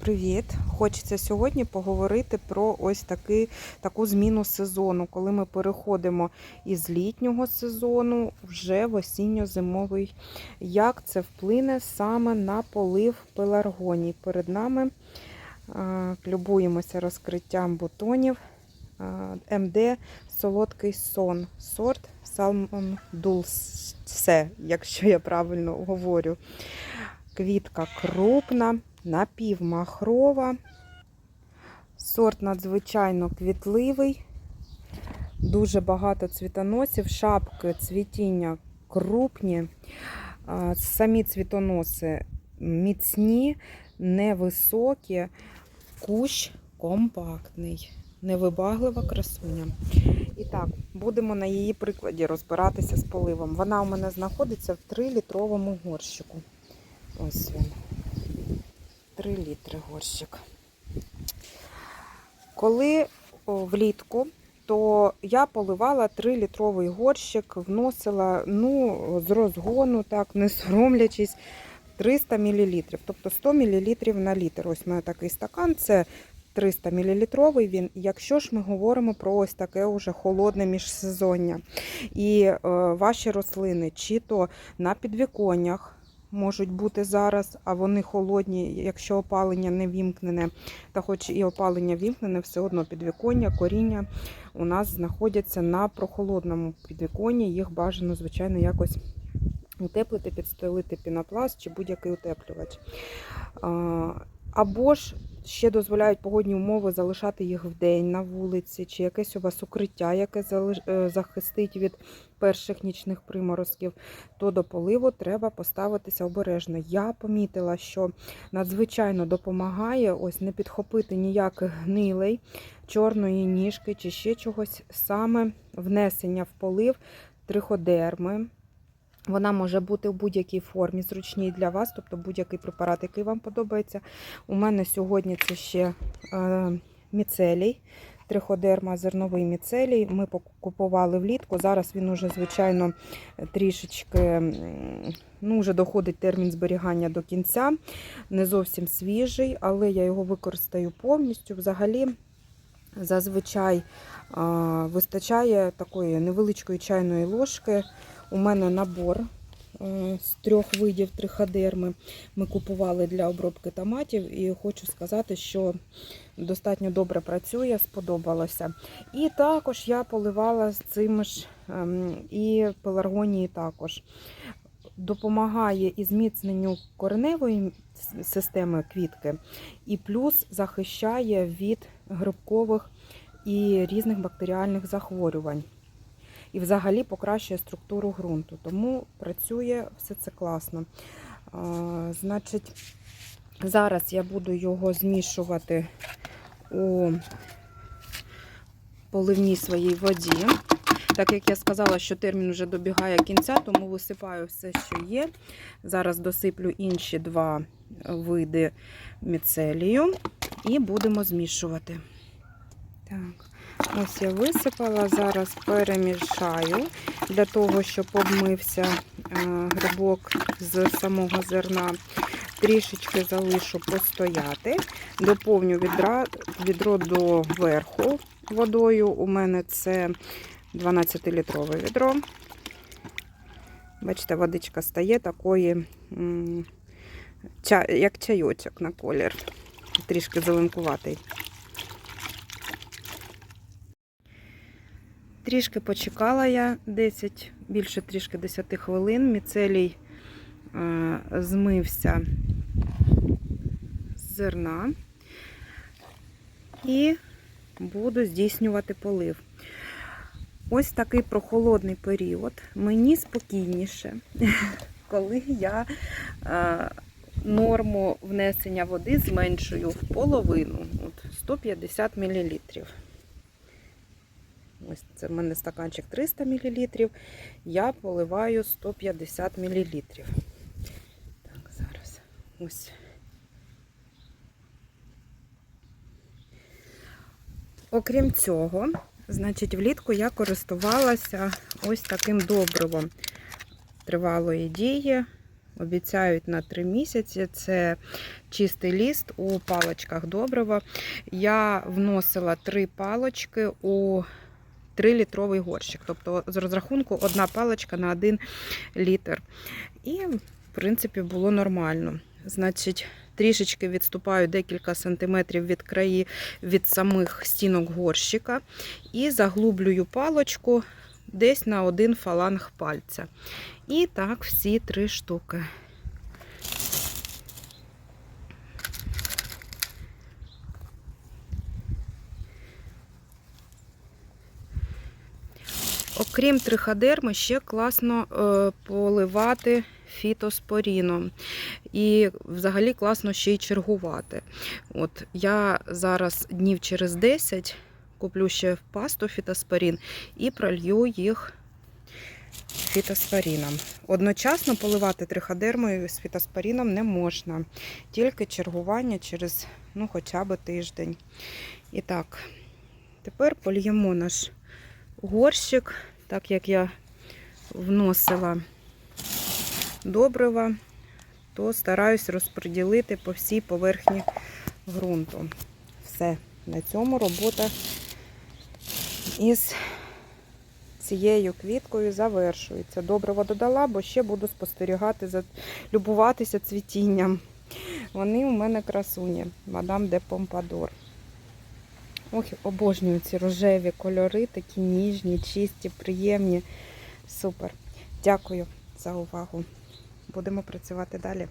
Привіт! Хочеться сьогодні поговорити про ось таки, таку зміну сезону, коли ми переходимо із літнього сезону вже в осінньо-зимовий. Як це вплине саме на полив пеларгоній? Перед нами любуємося розкриттям бутонів МД Солодкий сон, сорт Salmon Dulce, якщо я правильно говорю. Квітка крупна, напівмахрова. Сорт надзвичайно квітливий, дуже багато цвітоносів, шапки цвітіння крупні, самі цвітоноси міцні, невисокі, кущ компактний, невибаглива красуня. І так, будемо на її прикладі розбиратися з поливом. Вона у мене знаходиться в 3-літровому горщику. Ось він. 3 літри горщик. Коли влітку, то я поливала 3-літровий горщик, вносила ну, з розгону, так, не соромлячись, 300 мл. Тобто 100 мл на літр. Ось у мене такий стакан, це 300 мл він. Якщо ж ми говоримо про ось таке уже холодне міжсезоння. І е, ваші рослини, чи то на підвіконнях, можуть бути зараз, а вони холодні, якщо опалення не вімкнене, та хоч і опалення вімкнене, все одно підвіконня, коріння у нас знаходяться на прохолодному підвіконні. Їх бажано, звичайно, якось утеплити, підстелити пінопласт чи будь-який утеплювач. Або ж ще дозволяють погодні умови залишати їх вдень на вулиці, чи якесь у вас укриття, яке е, захистить від перших нічних приморозків, то до поливу треба поставитися обережно. Я помітила, що надзвичайно допомагає ось не підхопити ніяких гнилей, чорної ніжки чи ще чогось, саме внесення в полив триходерми. Вона може бути в будь-якій формі, зручній для вас, тобто будь-який препарат, який вам подобається. У мене сьогодні це ще е, міцелій, триходерма, зерновий міцелій. Ми купували влітку. Зараз він уже, звичайно, трішечки ну, вже доходить термін зберігання до кінця. Не зовсім свіжий, але я його використаю повністю. Взагалі, зазвичай а, вистачає такої невеличкої чайної ложки. У мене набор е, з трьох видів триходерми. Ми купували для обробки томатів, і хочу сказати, що достатньо добре працює, сподобалося. І також я поливала з цими ж ем, і пеларгонії також. Допомагає і зміцненню кореневої системи квітки, і плюс захищає від грибкових і різних бактеріальних захворювань і взагалі покращує структуру ґрунту. Тому працює все це класно. Значить, зараз я буду його змішувати у поливній своїй воді. Так як я сказала, що термін вже добігає кінця, тому висипаю все, що є. Зараз досиплю інші два види міцелію і будемо змішувати. Так. Ось я висипала, зараз перемішаю для того, щоб обмився е, грибок з самого зерна. Трішечки залишу постояти, доповню відра, відро до верху водою. У мене це 12-літрове відро. Бачите, водичка стає такої, як чайочок на колір, трішки зеленкуватий. Трішки почекала я 10, більше трішки 10 хвилин. Міцелій е, змився з зерна і буду здійснювати полив. Ось такий прохолодний період. Мені спокійніше, коли я е, норму внесення води зменшую в половину, от 150 мл. Ось це в мене стаканчик 300 мл. Я поливаю 150 мл. Так, зараз ось. Окрім цього, значить, влітку я користувалася ось таким добривом тривалої дії обіцяють на 3 місяці. Це чистий ліст у паличках добрива. Я вносила 3 палочки у 3-літровий горщик. Тобто, з розрахунку одна паличка на 1 літр. І, в принципі, було нормально. Значить, трішечки відступаю декілька сантиметрів від краї від самих стінок горщика і заглублюю палочку десь на один фаланг пальця. І так всі три штуки. Окрім триходерми, ще класно е, поливати фітоспоріном. І взагалі класно ще й чергувати. От я зараз днів через 10 куплю ще пасту фітоспорін і пролью їх фітоспоріном. Одночасно поливати триходермою з фітоспоріном не можна, тільки чергування через ну, хоча б тиждень. І так, тепер польємо наш горщик, так як я вносила добрива, то стараюсь розподілити по всій поверхні ґрунту. Все, на цьому робота із цією квіткою завершується. Добрива додала, бо ще буду спостерігати, любуватися цвітінням. Вони у мене красуні, мадам де Помпадор. Ох, обожнюю ці рожеві кольори, такі ніжні, чисті, приємні. Супер. Дякую за увагу. Будемо працювати далі.